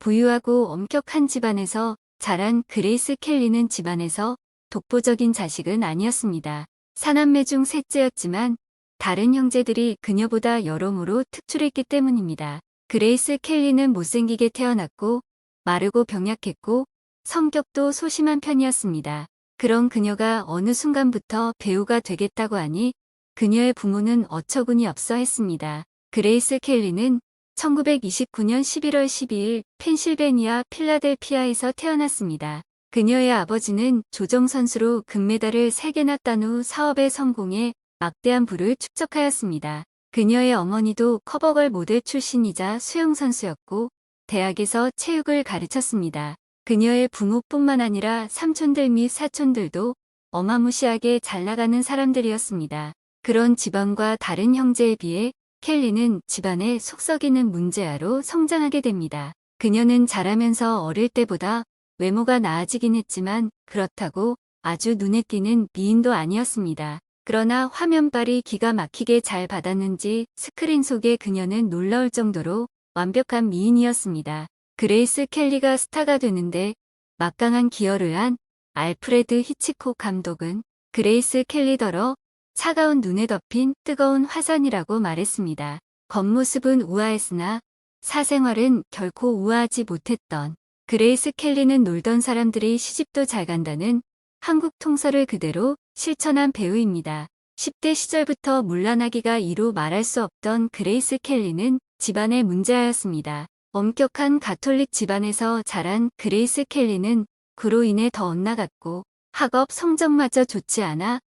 부유하고 엄격한 집안에서 자란 그레이스 켈리는 집안에서 독보적인 자식은 아니었습니다. 사남매 중 셋째였지만 다른 형제들이 그녀보다 여러모로 특출했기 때문입니다. 그레이스 켈리는 못생기게 태어났고 마르고 병약했고 성격도 소심한 편이었습니다. 그런 그녀가 어느 순간부터 배우가 되겠다고 하니 그녀의 부모는 어처구니 없어 했습니다. 그레이스 켈리는 1929년 11월 12일 펜실베니아 필라델피아에서 태어났습니다. 그녀의 아버지는 조정선수로 금메달을 3개나 딴 후 사업에 성공해 막대한 부를 축적하였습니다. 그녀의 어머니도 커버걸 모델 출신이자 수영선수였고 대학에서 체육을 가르쳤습니다. 그녀의 부모뿐만 아니라 삼촌들 및 사촌들도 어마무시하게 잘 나가는 사람들이었습니다. 그런 집안과 다른 형제에 비해 켈리는 집안의 속썩이는 문제아로 성장하게 됩니다. 그녀는 자라면서 어릴 때보다 외모가 나아지긴 했지만 그렇다고 아주 눈에 띄는 미인도 아니었습니다. 그러나 화면빨이 기가 막히게 잘 받았는지 스크린 속에 그녀는 놀라울 정도로 완벽한 미인이었습니다. 그레이스 켈리가 스타가 되는데 막강한 기여를 한 알프레드 히치콕 감독은 그레이스 켈리더러 차가운 눈에 덮인 뜨거운 화산이라고 말했습니다. 겉모습은 우아했으나 사생활은 결코 우아하지 못했던 그레이스 켈리는 놀던 사람들이 시집도 잘 간다는 한국 통설을 그대로 실천한 배우입니다. 10대 시절부터 물란하기가 이루 말할 수 없던 그레이스 켈리는 집안의 문제아였습니다. 엄격한 가톨릭 집안에서 자란 그레이스 켈리는 그로 인해 더 엇나갔고 학업 성적마저 좋지 않아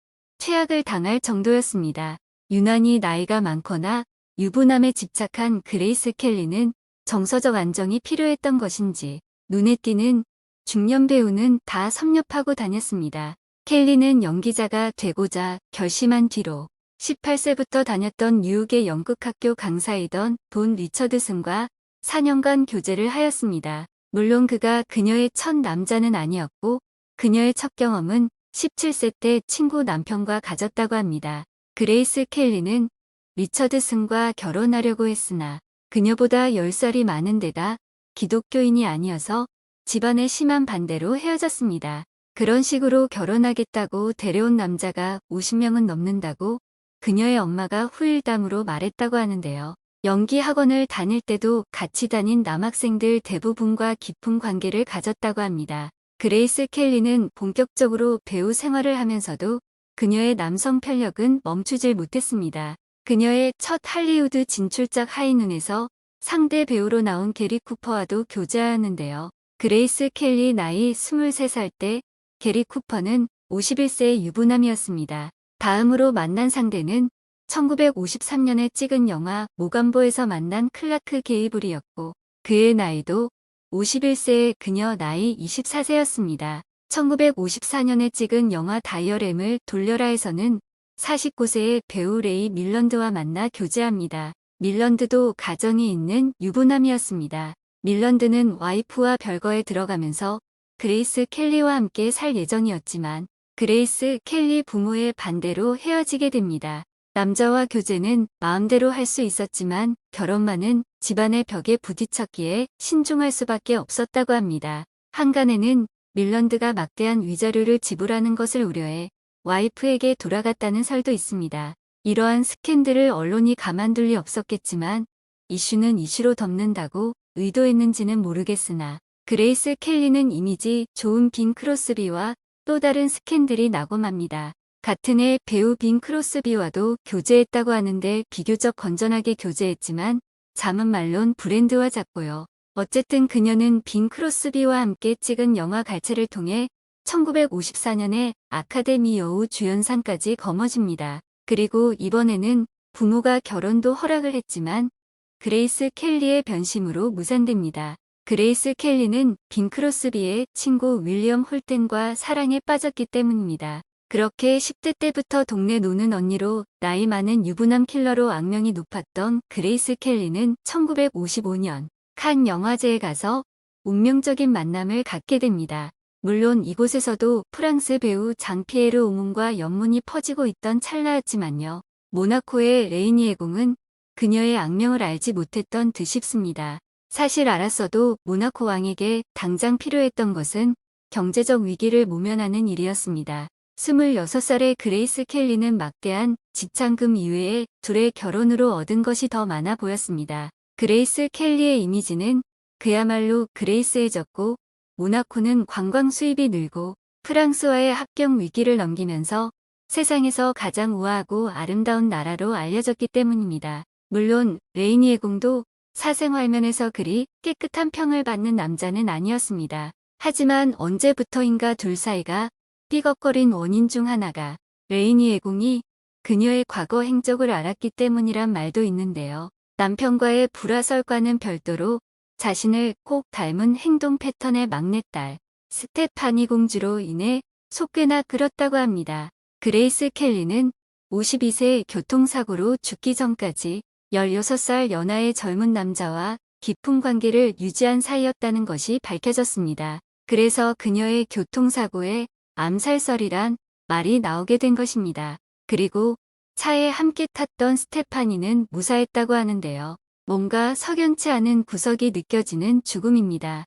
최악을 당할 정도였습니다. 유난히 나이가 많거나 유부남에 집착한 그레이스 켈리는 정서적 안정이 필요했던 것인지 눈에 띄는 중년 배우는 다 섭렵하고 다녔습니다. 켈리는 연기자가 되고자 결심한 뒤로 18세부터 다녔던 뉴욕의 연극학교 강사이던 돈 리처드슨과 4년간 교제를 하였습니다. 물론 그가 그녀의 첫 남자는 아니었고 그녀의 첫 경험은 17세 때 친구 남편과 가졌다고 합니다. 그레이스 켈리는 리처드슨과 결혼하려고 했으나 그녀보다 10살이 많은 데다 기독교인이 아니어서 집안의 심한 반대로 헤어졌습니다. 그런 식으로 결혼하겠다고 데려온 남자가 50명은 넘는다고 그녀의 엄마가 후일담으로 말했다고 하는데요. 연기 학원을 다닐 때도 같이 다닌 남학생들 대부분과 깊은 관계를 가졌다고 합니다. 그레이스 켈리는 본격적으로 배우 생활을 하면서도 그녀의 남성 편력은 멈추질 못했습니다. 그녀의 첫 할리우드 진출작 하이눈에서 상대 배우로 나온 게리 쿠퍼와도 교제하였는데요. 그레이스 켈리 나이 23살 때 게리 쿠퍼는 51세의 유부남이었습니다. 다음으로 만난 상대는 1953년에 찍은 영화 모감보에서 만난 클라크 게이블이었고 그의 나이도 51세의 그녀 나이 24세였습니다. 1954년에 찍은 영화 다이어램을 돌려라에서는 49세의 배우 레이 밀런드와 만나 교제합니다. 밀런드도 가정이 있는 유부남이었습니다. 밀런드는 와이프와 별거에 들어가면서 그레이스 켈리와 함께 살 예정이었지만 그레이스 켈리 부모의 반대로 헤어지게 됩니다. 남자와 교제는 마음대로 할 수 있었지만 결혼만은 집안의 벽에 부딪혔기에 신중할 수밖에 없었다고 합니다. 한간에는 밀런드가 막대한 위자료를 지불하는 것을 우려해 와이프에게 돌아갔다는 설도 있습니다. 이러한 스캔들을 언론이 가만둘 리 없었겠지만 이슈는 이슈로 덮는다고 의도했는지는 모르겠으나 그레이스 켈리는 이미지 좋은 빈 크로스비와 또 다른 스캔들이 나고 맙니다. 같은 해 배우 빈 크로스비와도 교제했다고 하는데 비교적 건전하게 교제했지만 잠은 말론 브랜드와 잤고요. 어쨌든 그녀는 빈 크로스비와 함께 찍은 영화 갈채를 통해 1954년에 아카데미 여우 주연상까지 거머쥡니다. 그리고 이번에는 부모가 결혼도 허락을 했지만 그레이스 켈리의 변심으로 무산됩니다. 그레이스 켈리는 빈 크로스비의 친구 윌리엄 홀텐과 사랑에 빠졌기 때문입니다. 그렇게 10대 때부터 동네 노는 언니로 나이 많은 유부남 킬러로 악명이 높았던 그레이스 켈리는 1955년 칸 영화제에 가서 운명적인 만남을 갖게 됩니다. 물론 이곳에서도 프랑스 배우 장피에르 오문과 연문이 퍼지고 있던 찰나였지만요. 모나코의 레이니에공은 그녀의 악명을 알지 못했던 듯 싶습니다. 사실 알았어도 모나코 왕에게 당장 필요했던 것은 경제적 위기를 모면하는 일이었습니다. 26살의 그레이스 켈리는 막대한 지창금 이외에 둘의 결혼으로 얻은 것이 더 많아 보였습니다. 그레이스 켈리의 이미지는 그야말로 그레이스해졌고 모나코는 관광 수입이 늘고 프랑스와의 합격 위기를 넘기면서 세상에서 가장 우아하고 아름다운 나라로 알려졌기 때문입니다. 물론 레이니의 공도 사생활면에서 그리 깨끗한 평을 받는 남자는 아니었습니다. 하지만 언제부터인가 둘 사이가 삐걱거린 원인 중 하나가 레이니의 공이 그녀의 과거 행적을 알았기 때문이란 말도 있는데요. 남편과의 불화설과는 별도로 자신을 꼭 닮은 행동 패턴의 막내딸 스테파니 공주로 인해 속괴나 끌었다고 합니다. 그레이스 켈리는 52세 교통사고로 죽기 전까지 16살 연하의 젊은 남자와 깊은 관계를 유지한 사이였다는 것이 밝혀졌습니다. 그래서 그녀의 교통사고에 암살설이란 말이 나오게 된 것입니다. 그리고 차에 함께 탔던 스테파니는 무사했다고 하는데요. 뭔가 석연치 않은 구석이 느껴지는 죽음입니다.